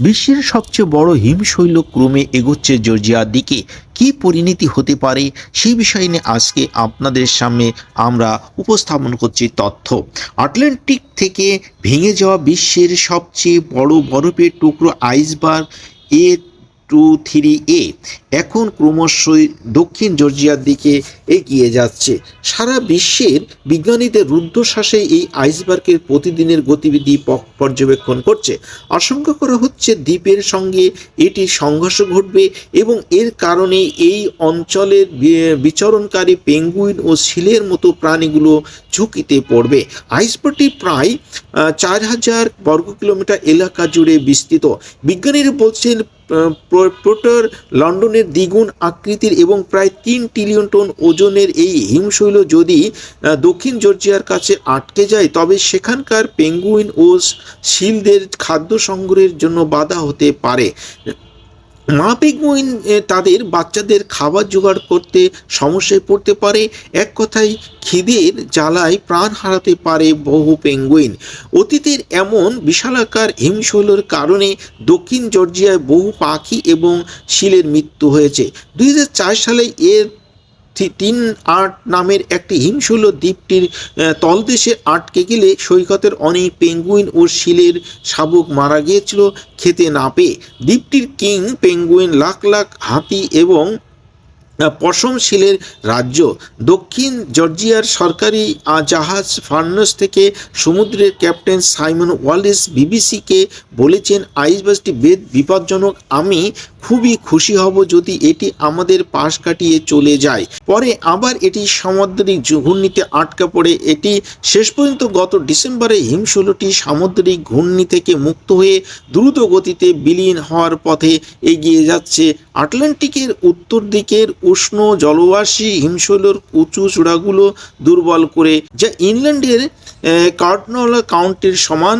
বিশ্বের সবচেয়ে বড় হিমশৈল ক্রমে এগোচ্ছে জর্জিয়ার দিকে। কি পরিণতি হতে পারে সেই বিষয় নিয়ে আজকে আপনাদের সামনে আমরা উপস্থাপন করছি তথ্য। আটলান্টিক থেকে ভেঙে যাওয়া বিশ্বের সবচেয়ে বড় বরফের টুকরো iceberg A two three A. এখন ক্রমশই দক্ষিণ জর্জিয়ার দিকে এগিয়ে যাচ্ছে। সারা বিশ্বের বিজ্ঞানীদের রুদ্ধশ্বাসে এই আইসবার্গের প্রতিদিনের গতিবিধি পর্যবেক্ষণ করছে। আশঙ্কা করা হচ্ছে দ্বীপের সঙ্গে এটি সংঘর্ষ ঘটবে এবং এর কারণে এই অঞ্চলের বিচরণকারী পেঙ্গুইন ও শিলের মতো প্রাণীগুলো ঝুঁকিতে পড়বে। আইসবার্গটি প্রায় চার হাজার বর্গ কিলোমিটার এলাকা জুড়ে বিস্তৃত। বিজ্ঞানীরা বলছেন প্রোটর লন্ডনের দ্বিগুণ আকৃতির এবং প্রায় তিন ট্রিলিয়ন টন ওজনের এই হিমশৈল যদি দক্ষিণ জর্জিয়ার কাছে আটকে যায়, তবে সেখানকার পেঙ্গুইন ও শিলদের খাদ্য সংগ্রহের জন্য বাধা হতে পারে। মা পেঙ্গুইন তাদের বাচ্চাদের খাবার জোগাড় করতে সমস্যায় পড়তে পারে। এক কথায়, খিদের জ্বালায় প্রাণ হারাতে পারে বহু পেঙ্গুইন। অতীতের এমন বিশালাকার হিমশৈলের কারণে দক্ষিণ জর্জিয়ায় বহু পাখি এবং শিলের মৃত্যু হয়েছে। দুই হাজার চার সালে এর তিন আট নামের একটি হিমশুল দ্বীপটির তলদেশে আটকে গেলে সৈকতের অনেক পেঙ্গুইন ও শিলের শাবক মারা গিয়েছিল, খেতে না পেয়ে। দ্বীপটির কিং পেঙ্গুইন লাখ লাখ হাতি এবং পশম শিলের রাজ্য দক্ষিণ জর্জিয়ার সরকারি জাহাজ ফার্নস থেকে সমুদ্রের ক্যাপ্টেন সাইমন ওয়ালিস বিবিসিকে বলেছেন, আইসবাসটি বেদ বিপজ্জনক। আমি খুবই খুশি হব যদি এটি আমাদের পাশ কাটিয়ে চলে যায়। পরে আবার এটি সামুদ্রিক ঘূর্ণিতে আটকা পড়ে। এটি শেষ পর্যন্ত গত ডিসেম্বরে হিমশৈলটি সামুদ্রিক ঘূর্ণি থেকে মুক্ত হয়ে দ্রুত গতিতে বিলীন হওয়ার পথে এগিয়ে যাচ্ছে। আটলান্টিকের উত্তর দিকের উষ্ণ জলবাসী হিমশৈলের উঁচু চূড়াগুলো দুর্বল করে, যা ইংল্যান্ডের কার্টনলা কাউন্টির সমান,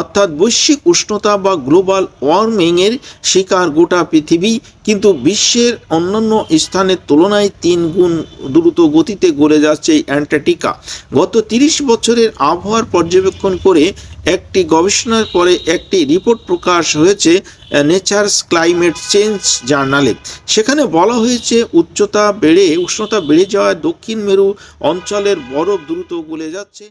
অর্থাৎ বৈশ্বিক উষ্ণতা বা গ্লোবাল ওয়ার্মিংয়ের শিকার গোটা পৃথিবী, কিন্তু বিশ্বের অন্যান্য স্থানের তুলনায় তিন গুণ দ্রুত গতিতে গড়ে যাচ্ছে অ্যান্টার্কটিকা। গত তিরিশ বছরের আবহাওয়ার পর্যবেক্ষণ করে একটি গবেষণার পরে একটি রিপোর্ট প্রকাশ হয়েছে নেচার্স ক্লাইমেট চেঞ্জ জার্নালে সেখানে বলা হয়েছে, উচ্চতা বেড়ে, উষ্ণতা বেড়ে যাওয়ায় দক্ষিণ মেরু অঞ্চলের বরফ দ্রুত গলে যাচ্ছে।